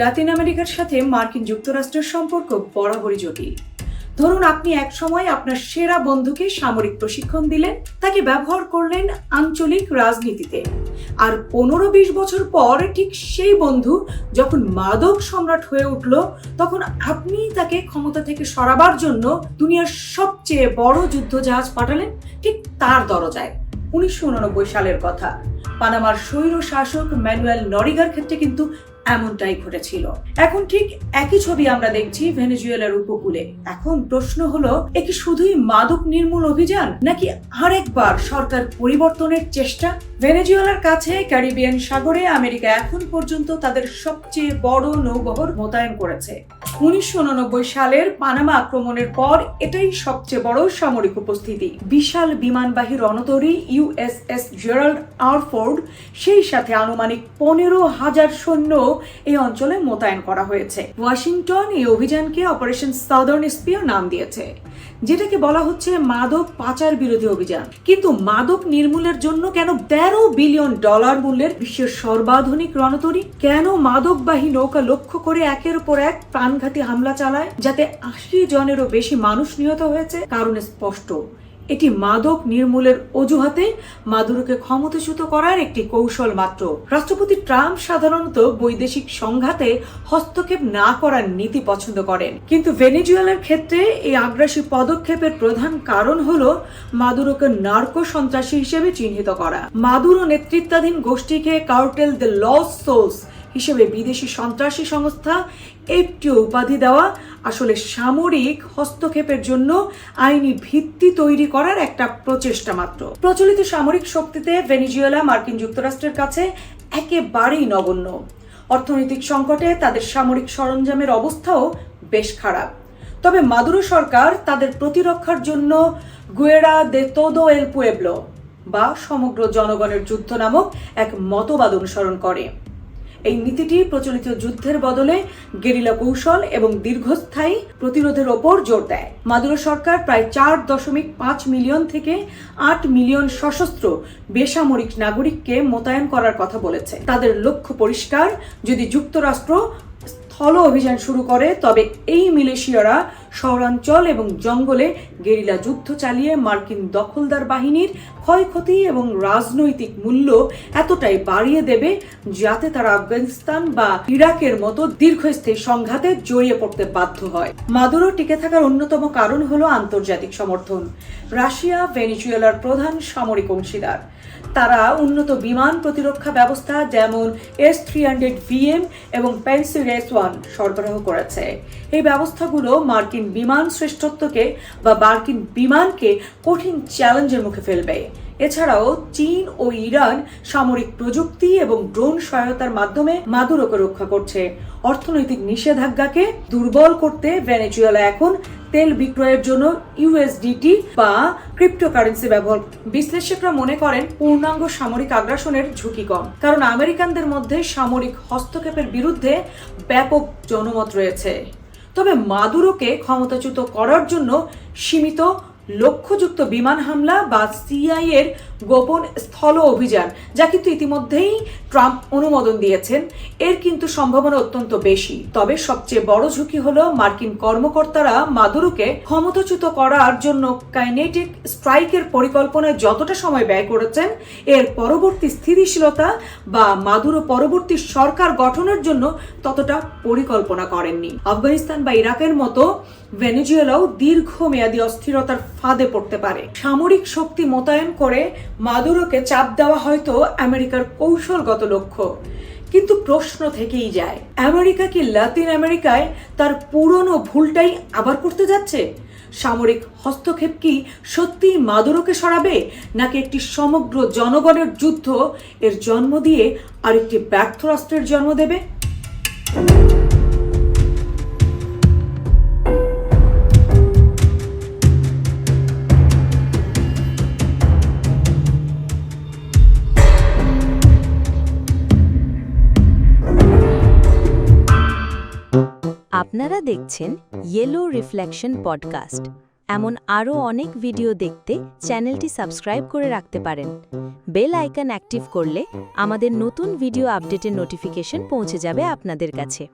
লাতিন আমেরিকার সাথে মার্কিন যুক্তরাষ্ট্রের সম্পর্ক বরাবরই জটিল। ধরুন আপনি এক সময় আপনার সেরা বন্ধুকে সামরিক প্রশিক্ষণ দিলেন, তাকে ব্যবহার করলেন আঞ্চলিক রাজনীতিতে। আর পনেরো বিশ বছর পর ঠিক সেই বন্ধু যখন মাদক সম্রাট হয়ে উঠল, তখন আপনি তাকে ক্ষমতা থেকে সরাবার জন্য দুনিয়ার সবচেয়ে বড় যুদ্ধজাহাজ পাঠালেন ঠিক তার দরজায়। উনিশশো উননব্বই সালের কথা। পানামার স্বৈর শাসক ম্যানুয়েল নরিগার ক্ষেত্রে কিন্তু এমনটাই ঘটেছিল। এখন ঠিক একই ছবি আমরা দেখছি ভেনেজুয়েলার উপকূলে। এখন প্রশ্ন হলো, এ কি শুধুই মাদক নির্মূল অভিযান, নাকি আরেকবার সরকার পরিবর্তনের চেষ্টা? ভেনেজুয়েলার কাছে ক্যারিবিয়ান সাগরে আমেরিকা এখন পর্যন্ত তাদের সবচেয়ে বড় নৌবহর মোতায়েন করেছে। উনিশশো সালের পানামা আক্রমণের পর এটাই সবচেয়ে বড় সামরিক উপস্থিতি। বিশাল বিমানবাহী রণতরী ইউএসএস জেরাল্ড আরফোর্ড, সেই সাথে আনুমানিক পনেরো হাজার সৈন্য এই অঞ্চলে মোতায়েন করা হয়েছে। ওয়াশিংটন এই অভিযানকে অপারেশন সাদার্ন স্পিয়ার নাম দিয়েছে। যেটাকে বলা হচ্ছে মাদক পাচার বিরোধী অভিযান। কিন্তু মাদক নির্মূলের জন্য কেন তেরো বিলিয়ন ডলার মূল্যের বিশ্বের সর্বাধুনিক রণতরী? কেন মাদকবাহী নৌকা লক্ষ্য করে একের পর এক প্রাণঘাতী হামলা চালায়, যাতে আশি জনেরও বেশি মানুষ নিহত হয়েছে? কারণ স্পষ্ট। এটি মাদক নির্মূলের অজুহাতে মাদুরোকে ক্ষমতাচ্যুত করার একটি কৌশল মাত্র। রাষ্ট্রপতি ট্রাম্প সাধারণত বৈদেশিক সংঘাতে হস্তক্ষেপ না করার নীতি পছন্দ করেন। কিন্তু ভেনেজুয়েলার ক্ষেত্রে এই আগ্রাসী পদক্ষেপের প্রধান কারণ হল মাদুরোকে নার্কো সন্ত্রাসী হিসেবে চিহ্নিত করা। মাদুরো নেতৃত্বাধীন গোষ্ঠীকে কার্টেল দ্য লস সোলস হিসেবে বিদেশি সন্ত্রাসী সংস্থা এফটিও উপাধি দেওয়া আসলে সামরিক হস্তক্ষেপের জন্য আইনি ভিত্তি তৈরি করার একটা প্রচেষ্টা মাত্র। প্রচলিত সামরিক শক্তিতে ভেনিজুয়েলা মার্কিন যুক্তরাষ্ট্রের কাছে একেবারেই নগণ্য। অর্থনৈতিক সংকটে তাদের সামরিক সরঞ্জামের অবস্থাও বেশ খারাপ। তবে মাদুরো সরকার তাদের প্রতিরক্ষার জন্য গুয়েরা দে তোদো এল পুয়েবলো বা সমগ্র জনগণের যুদ্ধ নামক এক মতবাদ অনুসরণ করে। এই নীতিটি প্রচলিত যুদ্ধের বদলে গেরিলা কৌশল এবং দীর্ঘস্থায়ী প্রতিরোধের ওপর জোর দেয়। মাদুরো সরকার প্রায় চার দশমিক পাঁচ মিলিয়ন থেকে আট মিলিয়ন সশস্ত্র বেসামরিক নাগরিককে মোতায়েন করার কথা বলেছে। তাদের লক্ষ্য পরিষ্কার, যদি যুক্তরাষ্ট্র স্থল অভিযান শুরু করে, তবে এই মিলেশিয়ারা শহরাঞ্চল এবং জঙ্গলে গেরিলা যুদ্ধ চালিয়ে মার্কিন দখলদার বাহিনীর ক্ষয়ক্ষতি এবং রাজনৈতিক মূল্য এতটাই বাড়িয়ে দেবে যাতে তারা আফগানিস্তান বা ইরাকের মতো দীর্ঘস্থায়ী সংঘাতে জড়িয়ে পড়তে বাধ্য হয়। মাদুরো টিকে থাকার অন্যতম কারণ হলো আন্তর্জাতিক সমর্থন। রাশিয়া, ভেনিজুয়েলার প্রধান সামরিক অংশীদার। তারা উন্নত বিমান প্রতিরক্ষা ব্যবস্থা যেমন এস থ্রি হান্ড্রেড ভিএম এবং পেন্সিল এস ওয়ান সরবরাহ করেছে। এই ব্যবস্থাগুলো মার্কিন বিমান শ্রেষ্ঠত্বকে বা মার্কিন বিমানকে কঠিন চ্যালেঞ্জের মুখে ফেলবে। এছাড়াও চীন ও ইরান সামরিক প্রযুক্তি এবং ড্রোন সহায়তার মাধ্যমে মাদুরোকে রক্ষা করছে। অর্থনৈতিক নিষেধাজ্ঞাকে দুর্বল করতে ভেনেজুয়েলা এখন তেল বিক্রয়ের জন্য ইউএসডিটি বা ক্রিপ্টোকারেন্সি ব্যবহার বিশ্লেষকরা মনে করেন পূর্ণাঙ্গ সামরিক আগ্রাসনের ঝুঁকি কম, কারণ আমেরিকানদের মধ্যে সামরিক হস্তক্ষেপের বিরুদ্ধে ব্যাপক জনমত রয়েছে। তবে মাদুরোকে ক্ষমতাচ্যুত করার জন্য সীমিত লক্ষ্যযুক্ত বিমান হামলা বা সিআই এর গোপন স্থল অভিযান, যা কিন্তু ইতিমধ্যেই ট্রাম্প অনুমোদন দিয়েছেন। এর কিন্তু সম্ভাবনা অত্যন্ত বেশি। তবে সবচেয়ে বড় ঝুঁকি হলো মার্কিন কর্মকর্তারা মাদুরোকে ক্ষমতাচ্যুত করার জন্য কাইনেটিক স্ট্রাইকের পরিকল্পনায় যতটা সময় ব্যয় করেছেন, এর পরবর্তী স্থিতিশীলতা বা মাদুরো পরবর্তী সরকার গঠনের জন্য ততটা পরিকল্পনা করেননি। আফগানিস্তান বা ইরাকের মতো ভেনেজুয়েলাও দীর্ঘমেয়াদী অস্থিরতার ফাঁদে পড়তে পারে। সামরিক শক্তি মোতায়েন করে মাদুরোকে চাপ দেওয়া হয়তো আমেরিকার কৌশলগত লক্ষ্য। কিন্তু প্রশ্ন থেকেই যায়, আমেরিকা কি লাতিন আমেরিকায় তার পুরনো ভুলটাই আবার করতে যাচ্ছে? সামরিক হস্তক্ষেপ কি সত্যি মাদুরোকে সরাবে, নাকি একটি সমগ্র জনগণের যুদ্ধ এর জন্ম দিয়ে আরেকটি ব্যর্থ রাষ্ট্রের জন্ম দেবে? আপনারা দেখছেন ইয়েলো রিফ্লেকশন পডকাস্ট এমন আরও অনেক ভিডিও দেখতে চ্যানেলটি সাবস্ক্রাইব করে রাখতে পারেন। বেল আইকন অ্যাক্টিভ করলে আমাদের নতুন ভিডিও আপডেটের নোটিফিকেশন পৌঁছে যাবে আপনাদের কাছে।